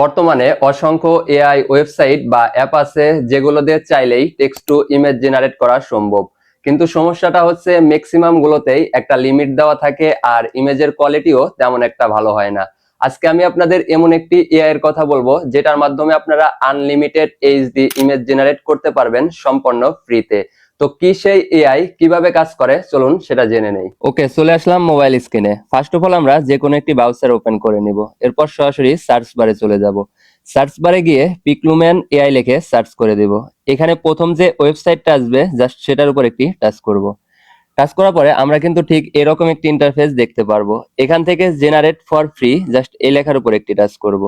বর্তমানে অসংখ্য AI website বা অ্যাপ আছে যেগুলো দিয়ে চাইলেই টেক্সট টু ইমেজ জেনারেট করা সম্ভব। কিন্তু সমস্যাটা হচ্ছে ম্যাক্সিমাম গুলোতেই একটা লিমিট দেওয়া থাকে আর ইমেজের কোয়ালিটিও তেমন একটা ভালো হয় না। আজকে আমি আপনাদের এমন একটি এআই এর কথা বলব, যেটার মাধ্যমে আপনারা আনলিমিটেড এইচডি ইমেজ জেনারেট করতে পারবেন সম্পূর্ণ ফ্রিতে তো কি সেই এআই কীভাবে কাজ করে? চলুন সেটা জেনে নেই। ওকে, চলে আসলাম মোবাইল স্ক্রিনে ফার্স্ট অফ অল আমরা যে কোনো একটি ব্রাউজার ওপেন করে নিব। এরপর সরাসরি সার্চ বারে চলে যাব। সার্চ বারে গিয়ে পিকলুম্যান এআই লিখে সার্চ করে দিব। এখানে প্রথম যে ওয়েবসাইটটা আসবে জাস্ট সেটার উপর একটি টাচ করব। টাচ করার পরে আমরা কিন্তু ঠিক এরকম একটি ইন্টারফেস দেখতে পারব। এখান থেকে জেনারেট ফর ফ্রি জাস্ট এই লেখার উপর একটি টাচ করব।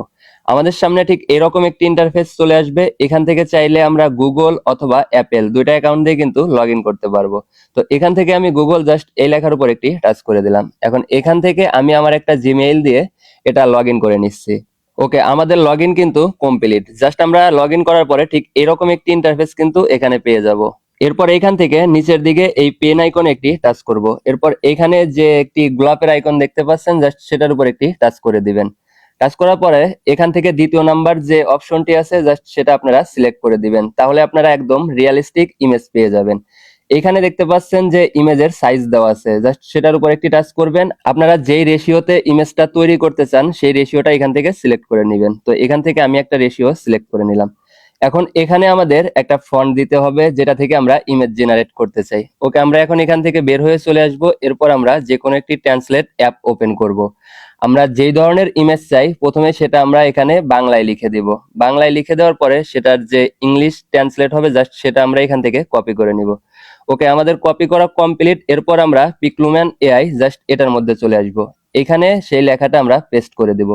আমাদের সামনে ঠিক এরকম একটি ইন্টারফেস চলে আসবে। এখান থেকে চাইলে আমরা গুগল অথবা অ্যাপেল দুইটা অ্যাকাউন্ট দিয়ে কিন্তু লগ ইন করতে পারব। তো এখান থেকে আমি গুগল জাস্ট এই লেখার উপর একটি টাচ করে দিলাম। এখন এখান থেকে আমি আমার একটা জিমেইল দিয়ে এটা লগ করে নিচ্ছি। ওকে আমাদের লগ কিন্তু কমপ্লিট জাস্ট আমরা লগ করার পরে ঠিক এরকম একটি ইন্টারফেস কিন্তু এখানে পেয়ে যাব। এরপর এখান থেকে নিচের দিকে এই পেন আইকন একটি টাচ করব। এরপর এখানে যে একটি গোলাপের আইকন দেখতে পাচ্ছেন জাস্ট সেটার উপর একটি টাচ করে দিবেন। টাচ করার পরে এখান থেকে দ্বিতীয় নাম্বার যে অপশনটি আছে জাস্ট সেটা আপনারা সিলেক্ট করে দিবেন। তাহলে আপনারা একদম রিয়েলিস্টিক ইমেজ পেয়ে যাবেন। এখানে দেখতে পাচ্ছেন যে ইমেজের সাইজ দেওয়া আছে। জাস্ট সেটার উপর একটি টাচ করবেন। আপনারা যেই রেশিওতে ইমেজটা তৈরি করতে চান, সেই রেশিওটা এখান থেকে সিলেক্ট করে নেবেন। তো এখান থেকে আমি একটা রেশিও সিলেক্ট করে নিলাম। এখন এখানে আমাদের একটা ফন্ট দিতে হবে, যেটা থেকে আমরা ইমেজ জেনারেট করতে চাই। ওকে, আমরা এখন এখান থেকে বের হয়ে চলে আসব। এরপর আমরা যে কোনো একটি ট্রান্সলেট অ্যাপ ওপেন করব। আমরা যেই ধরনের ইমেজ চাই, প্রথমে সেটা আমরা এখানে বাংলায় লিখে দিব। বাংলায় লিখে দেওয়ার পরে সেটার যে ইংলিশ ট্রান্সলেট হবে জাস্ট সেটা আমরা এখান থেকে কপি করে নিব। ওকে, আমাদের কপি করা কমপ্লিট এরপর আমরা পিকলুম্যান এআই জাস্ট এটার মধ্যে চলে আসব। এখানে সেই লেখাটা আমরা পেস্ট করে দেব।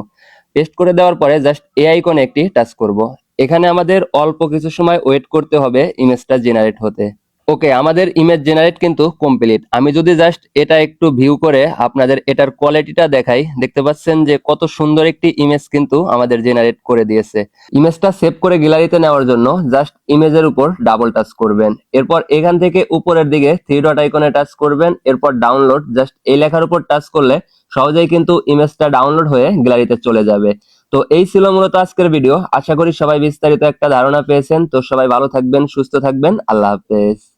পেস্ট করে দেওয়ার পরে জাস্ট এআই কোনে একটি টাচ করব। এখানে আমাদের অল্প কিছু সময় ওয়েট করতে হবে ইমেজটা জেনারেট হতে। ওকে আমাদের ইমেজ জেনারেট কিন্তু কমপ্লিট আমি যদি জাস্ট এটা একটু ভিউ করে আপনাদের এটার কোয়ালিটিটা দেখাই, দেখতে পাচ্ছেন যে কত সুন্দর একটি ইমেজ কিন্তু আমাদের জেনারেট করে দিয়েছে। ইমেজটা সেভ করে গ্যালারিতে নেওয়ার জন্য জাস্ট ইমেজের উপর ডাবল টাচ করবেন। এরপর এখান থেকে উপরের দিকে থ্রি ডট আইকনে টাচ করবেন। এরপর ডাউনলোড জাস্ট এই লেখার উপর টাচ করলে সহজেই কিন্তু ইমেজটা ডাউনলোড হয়ে গ্যালারিতে চলে যাবে। তো এই ছিল মূলত আজকের ভিডিও আশা করি সবাই বিস্তারিত একটা ধারণা পেয়েছেন। তো সবাই ভালো থাকবেন, সুস্থ থাকবেন। আল্লাহ হাফেজ।